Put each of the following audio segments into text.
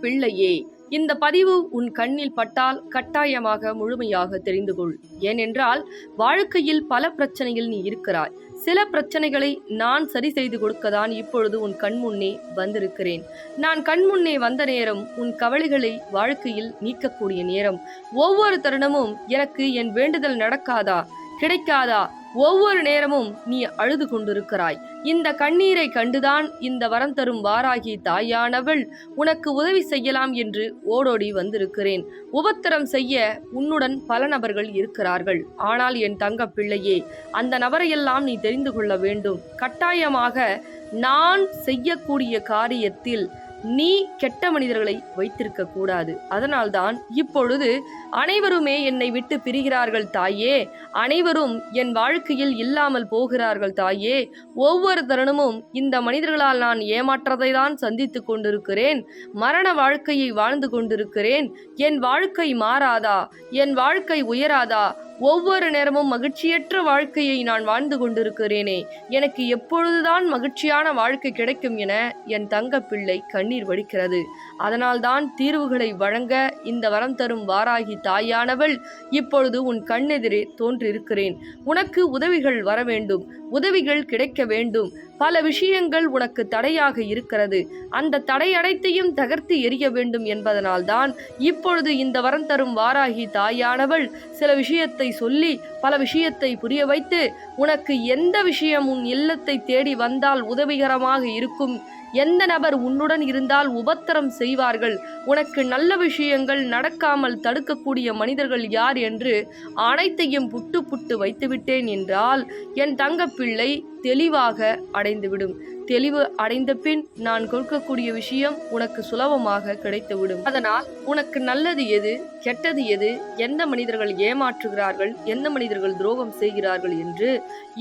பிள்ளையே இந்த பதிவு உன் கண்ணில் பட்டால் கட்டாயமாக முழுமையாக தெரிந்து கொள் ஏனென்றால் வாழ்க்கையில் பல பிரச்சனைகள் நீ இருக்கிறாய். சில பிரச்சனைகளை நான் சரி செய்து கொடுக்கதான் இப்பொழுது உன் கண்முன்னே வந்திருக்கிறேன். நான் கண்முன்னே வந்த நேரம் உன் கவலைகளை வாழ்க்கையில் நீக்கக்கூடிய நேரம். ஒவ்வொரு தருணமும் எனக்கு என் வேண்டுதல் நடக்காதா? கிடைக்காதா? ஒவ்வொரு நேரமும் நீ அழுது கொண்டிருக்கிறாய். இந்த கண்ணீரை கண்டுதான் இந்த வரம் தரும் வாராகி தாயானவள் உனக்கு உதவி செய்யலாம் என்று ஓடோடி வந்திருக்கிறேன். உபத்திரம் செய்ய உன்னுடன் பல நபர்கள் இருக்கிறார்கள். ஆனால் என் தங்க பிள்ளையே அந்த நபரையெல்லாம் நீ தெரிந்து கொள்ள வேண்டும். கட்டாயமாக நான் செய்யக்கூடிய காரியத்தில் நீ கெட்ட மனிதர்களை வைத்திருக்க கூடாது. அதனால்தான் இப்பொழுது அனைவருமே என்னை விட்டு பிரிகிறார்கள் தாயே. அனைவரும் என் வாழ்க்கையில் இல்லாமல் போகிறார்கள் தாயே. ஒவ்வொரு தருணமும் இந்த மனிதர்களால் நான் ஏமாற்றத்தை தான் சந்தித்து கொண்டிருக்கிறேன். மரண வாழ்க்கையை வாழ்ந்து கொண்டிருக்கிறேன். என் வாழ்க்கை மாறாதா? என் வாழ்க்கை உயராதா? ஒவ்வொரு நேரமும் மகிழ்ச்சியற்ற வாழ்க்கையை நான் வாழ்ந்து கொண்டிருக்கிறேனே. எனக்கு எப்பொழுதுதான் மகிழ்ச்சியான வாழ்க்கை கிடைக்கும் என என் தங்க பிள்ளை கண்ணீர் வடிக்கிறது. அதனால்தான் தீர்வுகளை வழங்க இந்த வரம் தரும் வாராகி தாயானவள் இப்பொழுது உன் கண்ணெதிரே தோன்றிருக்கிறேன். உனக்கு உதவிகள் வர வேண்டும். உதவிகள் கிடைக்க வேண்டும். பல விஷயங்கள் உனக்கு தடையாக இருக்கிறது. அந்த தடையடைத்தையும் தகர்த்து எரிய வேண்டும் என்பதனால்தான் இப்பொழுது இந்த வரம் தரும் வாராகி தாயானவள் சில விஷயத்தை சொல்லி பல விஷயத்தை புரிய வைத்து உனக்கு எந்த விஷயம் உன் இல்லத்தை தேடி வந்தால் உதவிகரமாக இருக்கும் எந்த நபர் உன்னுடன் இருந்தால் உபத்திரம் செய்வார்கள்? உனக்கு நல்ல விஷயங்கள் நடக்காமல் தடுக்கக்கூடிய மனிதர்கள் யார் என்று அனைத்தையும் புட்டு புட்டு வைத்துவிட்டேன் என்றால் என் தங்கப்பிள்ளை தெளிவாக அடைந்துவிடும். தெளிவு அடைந்த பின் நான் கொடுக்கக்கூடிய விஷயம் உனக்கு சுலபமாக கிடைத்துவிடும். அதனால் உனக்கு நல்லது எது கெட்டது எது எந்த மனிதர்கள் ஏமாற்றுகிறார்கள் எந்த மனிதர்கள் துரோகம் செய்கிறார்கள் என்று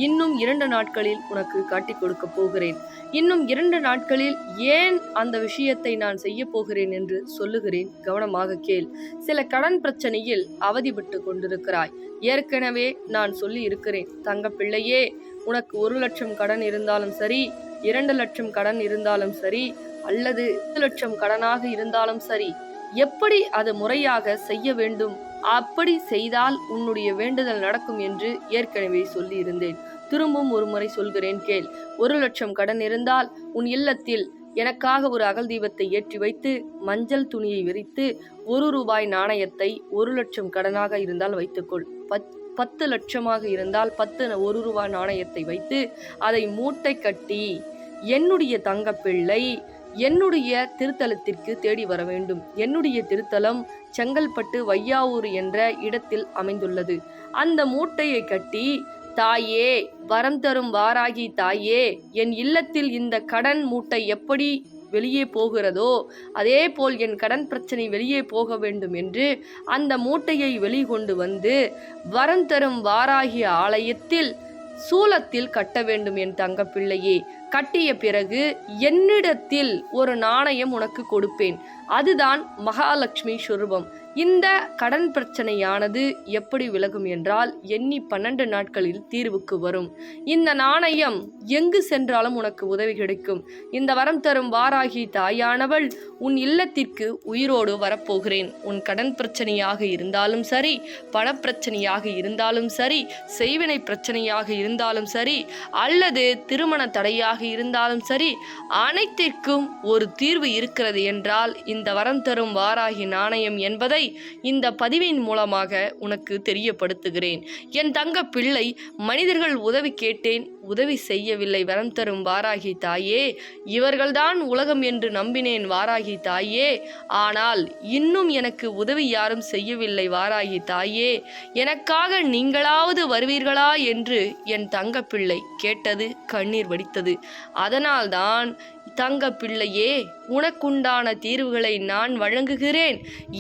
இன்னும் இரண்டு நாட்களில் உனக்கு காட்டிக் கொடுக்க போகிறேன். இன்னும் இரண்டு நாட்களில் ஏன் அந்த விஷயத்தை நான் செய்ய போகிறேன் என்று சொல்லுகிறேன் கவனமாக கேள். சில கடன் பிரச்சனையில் அவதிப்பட்டு கொண்டிருக்கிறாய். ஏற்கனவே நான் சொல்லி இருக்கிறேன் தங்க பிள்ளையே உனக்கு ஒரு லட்சம் கடன் இருந்தாலும் சரி இரண்டு லட்சம் கடன் இருந்தாலும் சரி அல்லது பத்து லட்சம் கடனாக இருந்தாலும் சரி எப்படி அது முறையாக செய்ய வேண்டும்? அப்படி செய்தால் உன்னுடைய வேண்டுதல் நடக்கும் என்று ஏற்கனவே சொல்லி இருந்தேன் திரும்பவும் ஒரு முறை சொல்கிறேன் கேள். ஒரு லட்சம் கடன் இருந்தால் உன் இல்லத்தில் எனக்காக ஒரு அகல் தீபத்தை ஏற்றி வைத்து மஞ்சள் துணியை விரித்து ஒரு ரூபாய் நாணயத்தை ஒரு லட்சம் கடனாக இருந்தால் வைத்துக்கொள். பத் பத்து லட்சமாக இருந்தால் பத்து ஒரு ரூபாய் நாணயத்தை வைத்து அதை மூட்டை கட்டி என்னுடைய தங்கப்பிள்ளை என்னுடைய திருத்தலத்திற்கு தேடி வர வேண்டும். என்னுடைய திருத்தலம் செங்கல்பட்டு வையாவூர் என்ற இடத்தில் அமைந்துள்ளது. அந்த மூட்டையை கட்டி தாயே வரம் தரும் வாராகி தாயே என் இல்லத்தில் இந்த கடன் மூட்டை எப்படி வெளியே போகிறதோ அதே போல் என் கடன் பிரச்சனை வெளியே போக வேண்டும் என்று அந்த மூட்டையை வெளிக்கொண்டு வந்து வரம் தரும் வாராகி ஆலயத்தில் சூலத்தில் கட்ட வேண்டும் என் தங்கப்பிள்ளையே. கட்டிய பிறகு என்னிடத்தில் ஒரு நாணயம் உனக்கு கொடுப்பேன். அதுதான் மகாலட்சுமி சுரூபம். இந்த கடன் பிரச்சனையானது எப்படி விலகும் என்றால் எண்ணி பன்னெண்டு நாட்களில் தீர்வுக்கு வரும். இந்த நாணயம் எங்கு சென்றாலும் உனக்கு உதவி கிடைக்கும். இந்த வரம் தரும் வாராகி தாயானவள் உன் இல்லத்திற்கு உயிரோடு வரப்போகிறேன். உன் கடன் பிரச்சனையாக இருந்தாலும் சரி பணப்பிரச்சனையாக இருந்தாலும் சரி செய்வினை பிரச்சனையாக இருந்தாலும் சரி அல்லது திருமண தடையாக இருந்தாலும் சரி அனைத்திற்கும் ஒரு தீர்வு இருக்கிறது என்றால் இந்த வரம் தரும் வாராகி நாணயம் என்பதை இந்த பதிவின் மூலமாக உனக்கு தெரியப்படுத்துகிறேன். என் தங்க பிள்ளை மனிதர்கள் உதவி கேட்டேன் உதவி செய்யவில்லை வரம் தரும் வாராகி தாயே. இவர்கள்தான் உலகம் என்று நம்பினேன் வாராகி தாயே. ஆனால் இன்னும் எனக்கு உதவி யாரும் செய்யவில்லை வாராகி தாயே. எனக்காக நீங்களாவது வருவீர்களா என்று என் தங்கப்பிள்ளை கேட்டது கண்ணீர் வடித்தது. அதனால்தான் தங்க பிள்ளையே உனக்குண்டான தீர்வுகளை நான் வழங்குகிறேன்.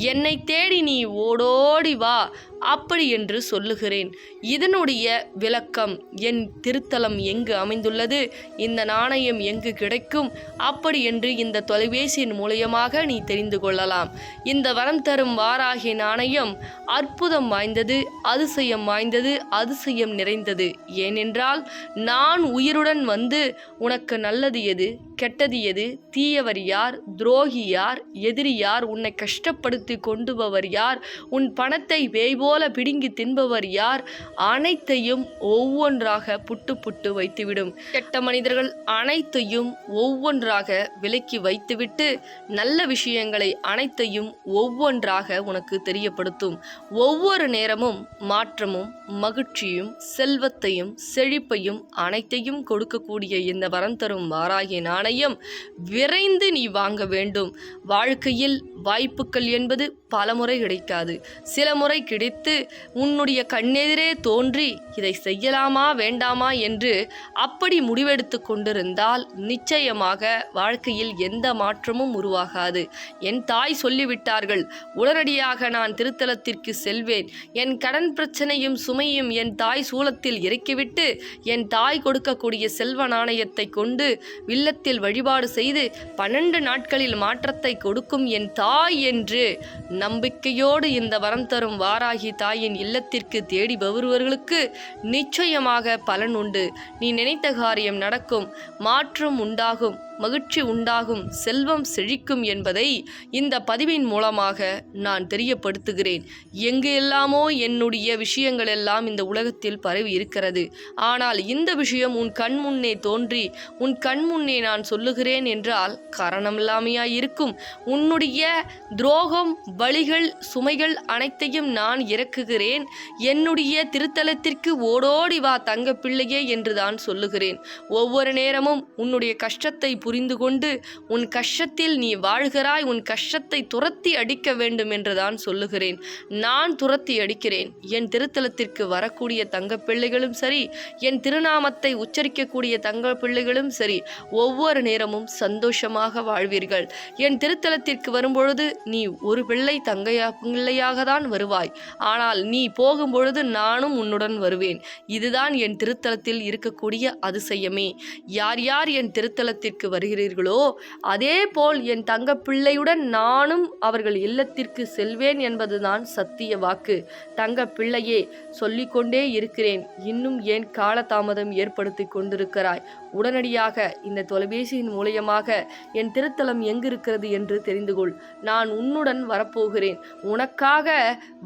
என்னை தேடி நீ ஓடோடி வா. அப்படி என்று சொல்லுகிறேன். இதனுடைய விளக்கம் என் திருத்தலம் எங்கு அமைந்துள்ளது? இந்த நாணயம் எங்கு கிடைக்கும்? அப்படி என்று இந்த தொலைபேசியின் மூலியமாக நீ தெரிந்து கொள்ளலாம். இந்த வரம் தரும் வாராகி நாணயம் அற்புதம் வாய்ந்தது அதிசயம் வாய்ந்தது அதிசயம் நிறைந்தது. ஏனென்றால் நான் உயிருடன் வந்து உனக்கு நல்லது எது? கெட்டது எது? தீயவர் யார்? துரோகி யார்? எதிரி யார்? உன்னை கஷ்டப்படுத்தி கொண்டுபவர் யார்? உன் பணத்தை வேய்வோ போல பிடுங்கி தின்பவர் யார்? அனைத்தையும் ஒவ்வொன்றாக புட்டு புட்டு வைத்துவிடும். கெட்ட மனிதர்கள் அனைத்தையும் ஒவ்வொன்றாக விலக்கி வைத்துவிட்டு நல்ல விஷயங்களை அனைத்தையும் ஒவ்வொன்றாக உனக்கு தெரியப்படுத்தும். ஒவ்வொரு நேரமும் மாற்றமும் மகிழ்ச்சியும் செல்வத்தையும் செழிப்பையும் அனைத்தையும் கொடுக்கக்கூடிய இந்த வரம் தரும் வாராகி நாணயம் விரைந்து நீ வாங்க வேண்டும். வாழ்க்கையில் வாய்ப்புகள் என்பது பலமுறை கிடைக்காது. சில முறை கிடைத்து உன்னுடைய கண்ணெதிரே தோன்றி இதை செய்யலாமா வேண்டாமா என்று அப்படி முடிவெடுத்து கொண்டிருந்தால் நிச்சயமாக வாழ்க்கையில் எந்த மாற்றமும் உருவாகாது. என் தாய் சொல்லிவிட்டார்கள் உடனடியாக நான் திருத்தலத்திற்கு செல்வேன். என் கடன் பிரச்சனையும் சுமையும் என் தாய் சூலத்தில் இறக்கிவிட்டு என் தாய் கொடுக்கக்கூடிய செல்வ நாணயத்தை கொண்டு வில்லத்தில் வழிபாடு செய்து பன்னெண்டு நாட்களில் மாற்றத்தை கொடுக்கும் என் தாய் என்று நம்பிக்கையோடு இந்த வரம் தரும் வாராகி தாயின் இல்லத்திற்கு தேடி வருபவர்களுக்கு நிச்சயமாக பலன் உண்டு. நீ நினைத்த காரியம் நடக்கும் மாற்றம் உண்டாகும். மகிழ்ச்சி உண்டாகும் செல்வம் செழிக்கும் என்பதை இந்த பதிவின் மூலமாக நான் தெரியப்படுத்துகிறேன். எங்கு எல்லாமோ என்னுடைய விஷயங்கள் எல்லாம் இந்த உலகத்தில் பரவி இருக்கிறது. ஆனால் இந்த விஷயம் உன் கண் முன்னே தோன்றி உன் கண் முன்னே நான் சொல்லுகிறேன் என்றால் காரணமில்லாமையாய் இருக்கும். உன்னுடைய துரோகம் வழிகள் சுமைகள் அனைத்தையும் நான் இறக்குகிறேன். என்னுடைய திருத்தலத்திற்கு ஓடோடி வா தங்க பிள்ளையே என்று தான் சொல்லுகிறேன். ஒவ்வொரு நேரமும் உன்னுடைய கஷ்டத்தை புரிந்து கொண்டு உன் கஷ்டத்தில் நீ வாழ்கிறாய் உன் கஷ்டத்தை துரத்தி அடிக்க வேண்டும் என்று தான் சொல்லுகிறேன். நான் துரத்தி அடிக்கிறேன். என் திருத்தலத்திற்கு வரக்கூடிய தங்க பிள்ளைகளும் சரி என் திருநாமத்தை உச்சரிக்கக்கூடிய தங்க பிள்ளைகளும் சரி ஒவ்வொரு நேரமும் சந்தோஷமாக வாழ்வீர்கள். என் திருத்தலத்திற்கு வரும்பொழுது நீ ஒரு பிள்ளை தங்கையா பிள்ளையாக தான் வருவாய். ஆனால் நீ போகும்பொழுது நானும் உன்னுடன் வருவேன். இதுதான் என் திருத்தலத்தில் இருக்கக்கூடிய அதிசயமே. யார் யார் என் திருத்தலத்திற்கு வருகிறீர்களோ அதேபோல் என் தங்க பிள்ளையுடன் நானும் அவர்கள் இல்லத்திற்கு செல்வேன் என்பதுதான் சத்திய வாக்கு. தங்க பிள்ளையே சொல்லிக்கொண்டே இருக்கிறேன். இன்னும் ஏன் காலதாமதம் ஏற்படுத்தி கொண்டிருக்கிறாய்? உடனடியாக இந்த தொலைபேசியின் மூலியமாக என் திருத்தலம் எங்கிருக்கிறது என்று தெரிந்து கொள். நான் உன்னுடன் வரப்போகிறேன். உனக்காக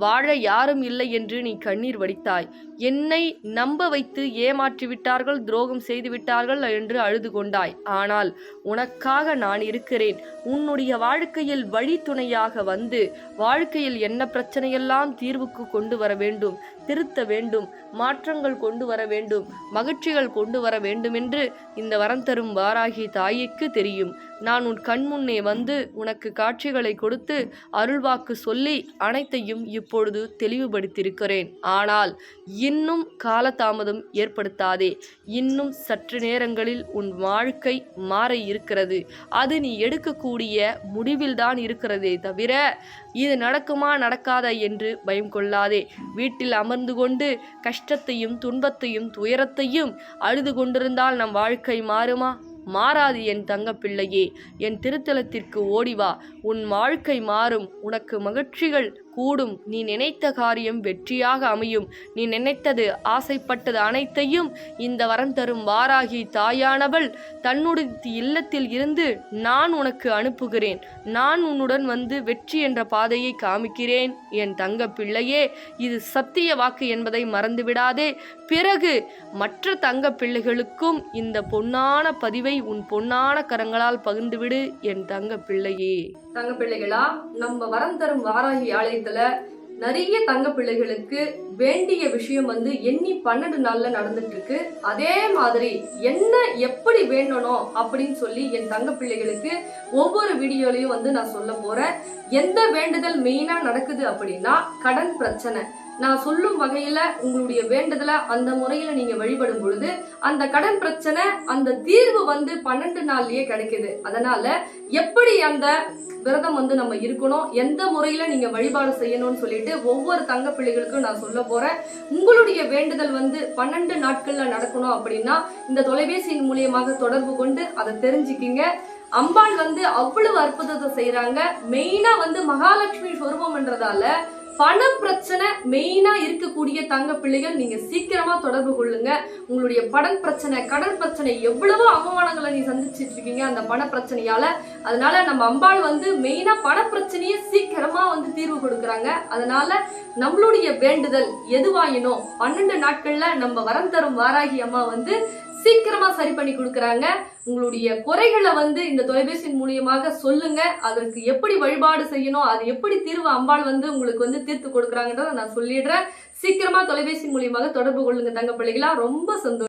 வாழ யாரும் இல்லை என்று நீ கண்ணீர் வடித்தாய். என்னை நம்ப வைத்து ஏமாற்றி விட்டார்கள் துரோகம் செய்துவிட்டார்கள் என்று அழுது கொண்டாய். ஆனால் உனக்காக நான் இருக்கிறேன். உன்னுடைய வாழ்க்கையில் வழித்துணையாக வந்து வாழ்க்கையில் என்ன பிரச்சனையெல்லாம் தீர்வுக்கு கொண்டு வர வேண்டும் திருத்த வேண்டும் மாற்றங்கள் கொண்டு வர வேண்டும் மகிழ்ச்சிகள் கொண்டு வர வேண்டும் என்று இந்த வரம் தரும் வாராகி தாய்க்கு தெரியும். நான் உன் கண் முன்னே வந்து உனக்கு காட்சிகளை கொடுத்து அருள்வாக்கு சொல்லி அனைத்தையும் இப்பொழுது தெளிவுபடுத்தியிருக்கிறேன். ஆனால் இன்னும் காலதாமதம் ஏற்படுத்தாதே. இன்னும் சற்று நேரங்களில் உன் வாழ்க்கை மாற இருக்கிறது அது நீ எடுக்கக்கூடிய முடிவில்தான் இருக்கிறதே தவிர இது நடக்குமா நடக்காதா என்று பயம் கொள்ளாதே. வீட்டில் அமர்ந்து கொண்டு கஷ்டத்தையும் துன்பத்தையும் துயரத்தையும் அழுது கொண்டிருந்தால் நம் வாழ்க்கை மாறுமா? மாறாது என் தங்க பிள்ளையே என் திருத்தலத்திற்கு ஓடிவா. உன் வாழ்க்கை மாறும். உனக்கு மகிழ்ச்சிகள் கூடும். நீ நினைத்த காரியம் வெற்றியாக அமையும். நீ நினைத்தது ஆசைப்பட்டது அனைத்தையும் இந்த வரம் தரும் வாராகி தாயானவள் தன்னுடைய இல்லத்தில் இருந்து நான் உனக்கு அனுப்புகிறேன். நான் உன்னுடன் வந்து வெற்றி என்ற பாதையை காமிக்கிறேன். என் தங்க பிள்ளையே இது சத்திய வாக்கு என்பதை மறந்துவிடாதே. பிறகு மற்ற தங்க பிள்ளைகளுக்கும் இந்த பொன்னான பதிவை உன் பொன்னான கரங்களால் பகிர்ந்துவிடு என் தங்க பிள்ளையே. தங்க பிள்ளைகளா நம்ம வரம் தரும் வாராகி ஆலயத்துல நிறைய தங்க பிள்ளைகளுக்கு வேண்டிய விஷயம் வந்து எண்ணி பன்னெண்டு நாள்ல நடந்துட்டு இருக்கு அதே மாதிரி என்ன எப்படி வேண்டணும் அப்படின்னு சொல்லி என் தங்க பிள்ளைகளுக்கு ஒவ்வொரு வீடியோலையும் வந்து நான் சொல்ல போறேன். எந்த வேண்டுதல் மெயினா நடக்குது அப்படின்னா கடன் பிரச்சனை. நான் சொல்லும் வகையில உங்களுடைய வேண்டுதலை அந்த முறையில நீங்க வழிபடும் பொழுது அந்த கடன் பிரச்சனை அந்த தீர்வு வந்து பன்னெண்டு நாள்லயே கிடைக்குது. அதனால எப்படி அந்த விரதம் வந்து நம்ம இருக்கணும் எந்த முறையில நீங்க வழிபாடு செய்யணும்னு சொல்லிட்டு ஒவ்வொரு தங்க பிள்ளைகளுக்கும் நான் சொல்ல போறேன். உங்களுடைய வேண்டுதல் வந்து பன்னெண்டு நாட்கள்ல நடக்கணும் அப்படின்னா இந்த தொலைபேசியின் மூலியமாக தொடர்பு கொண்டு அதை தெரிஞ்சுக்கிங்க. அம்பாள் வந்து அவ்வளவு அற்புதத்தை செய்யறாங்க மெயினா வந்து மகாலட்சுமி சொருபம்ன்றதால பண பிரச்சனை மெயினா இருக்கக்கூடிய தங்க பிள்ளைகள் நீங்க சீக்கிரமா தொடர்பு கொள்ளுங்க. உங்களுடைய படன் பிரச்சனை கடன் பிரச்சனை எவ்வளவோ அவமானங்களை நீ சந்திச்சிட்டு இருக்கீங்க அந்த பண பிரச்சனையால அதனால நம்ம அம்பாள் வந்து மெயினா பண பிரச்சனையை சீக்கிரமா வந்து தீர்வு கொடுக்கறாங்க. அதனால நம்மளுடைய வேண்டுதல் எதுவாயினோ பன்னெண்டு நாட்கள்ல நம்ம வரம் தரும் வாராகி அம்மா வந்து சீக்கிரமா சரி பண்ணி கொடுக்கறாங்க. உங்களுடைய குறைகளை வந்து இந்த தொலைபேசியின் மூலியமாக சொல்லுங்க. அதற்கு எப்படி வழிபாடு செய்யணும் அது எப்படி தீர்வு அம்பாள் வந்து உங்களுக்கு வந்து தீர்த்து கொடுக்கறாங்கன்றத நான் சொல்லிடுறேன். சீக்கிரமா தொலைபேசி மூலியமாக தொடர்பு கொள்ளுங்க தங்க பிள்ளைகளா. ரொம்ப சந்தோஷம்.